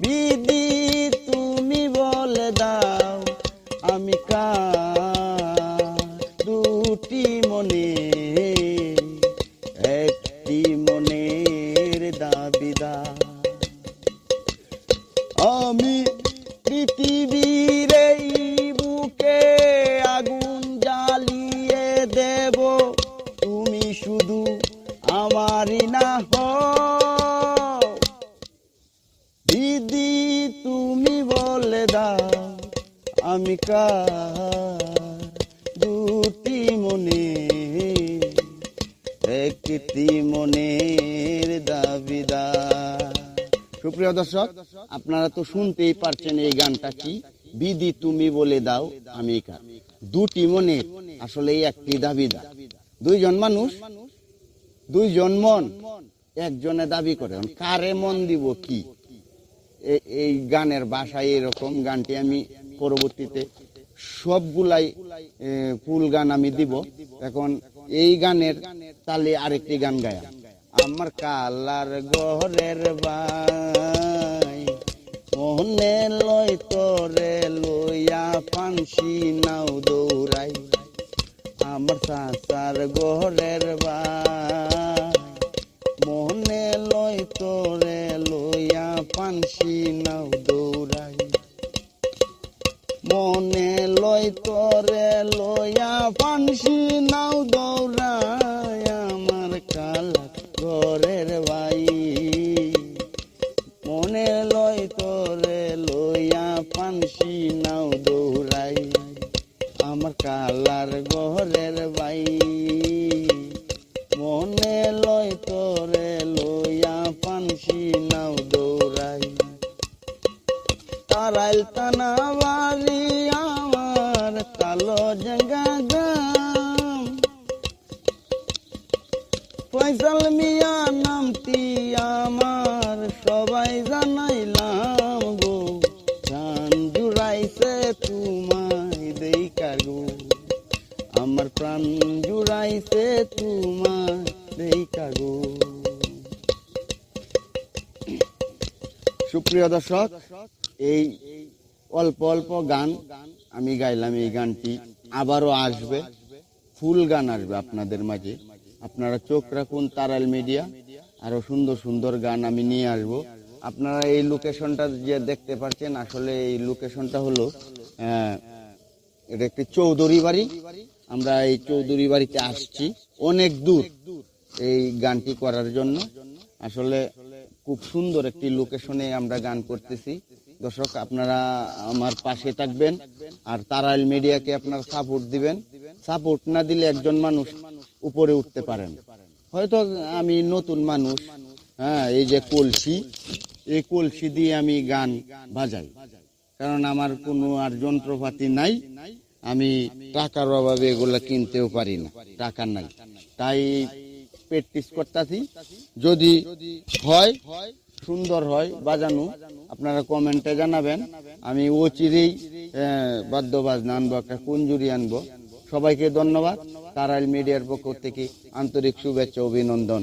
বিধি তুমি বলে দাও আমি কা দুটি মনে একটি মনের দাবিদা আমি পৃথিবীর আমি কার দুটি মনে, একটি মনের দাবিদার। সুপ্রিয় দর্শক, আপনারা তো শুনতেই পারছেন এই গানটা কি? বিধি তুমি বলে দাও আমি কার। দুটি মনে আসলে একটি দাবিদার। দুইজন মানুষ, দুইজন মন একজনে দাবি করে। কারে মন দিব কি? এই গানের ভাষায় এরকম গানটি আমি পরবর্তীতে সবগুলাই ফুল গান আমি দিব। এখন এই গানের তালে আরেকটি গান গায়া। আমার কালার গহরের বাই মনে লই তোরে লইয়া পানসি নাও দৌড়াই। আমার সাসার গহরের বাই মনে লয় তোরে লইয়া পানসি নাও দৌড়াই। মনে লয় তোরে লইয়া পানসি নাও দৌড়াই, আমার কাল ঘরের ভাই। মনে লয় তোরে লইয়া পানসি নাও দৌড়াই, আমার কালার ঘরের ভাই। মনে লয় তোরে লইয়া পানসি নাও দৌড়াই। তারাইল তানা বাড়ি আমার কালো জাগা গাম। ফয়সাল মিয়া নামটি আমার সবাই জানাইলাম গো। গান জুড়াইছে তোমায় জুড়াইছে তোমার সুপ্রিয় দর্শক, এই অল্প অল্প গান আমি গাইলাম, এই গানটি আবারও আসবে, ফুল গান আসবে আপনাদের মাঝে। আপনারা চোখ রাখুন তারাল মিডিয়া, আরও সুন্দর সুন্দর গান আমি নিয়ে আসব। আপনারা এই লোকেশনটা যে দেখতে পাচ্ছেন, আসলে এই লোকেশনটা হলো এটা একটি চৌধুরী বাড়ি। আমরা এই চৌধুরী বাড়িতে আসছি। অনেক দূর এই গানটি করার জন্য। আসলে খুব সুন্দর একটি লোকেশনে আমরা গান করতেছি। দর্শক, আপনারা আমার পাশে থাকবেন আর তারাইল মিডিয়াকে আপনারা সাপোর্ট দিবেন। সাপোর্ট না দিলে একজন মানুষ উপরে উঠতে পারেন। হয়তো আমি নতুন মানুষ হ্যাঁ এই যে কলসি, এই কলসি দিয়ে আমি গান বাজাই। কারণ আমার কোনো আর যন্ত্রপাতি নাই। আমি টাকার অভাবে এগুলা কিনতেও পারি না, টাকা নাই। তাই প্র্যাকটিস করতেছি। যদি হয়, সুন্দর হয়, বাজানো, আপনারা কমেন্টে জানাবেন। আমি ও চিরেই বাদ্য বাজনা আনব, একটা কুঞ্জুরি আনব। সবাইকে ধন্যবাদ। তারাইল মিডিয়ার পক্ষ থেকে আন্তরিক শুভেচ্ছা, অভিনন্দন।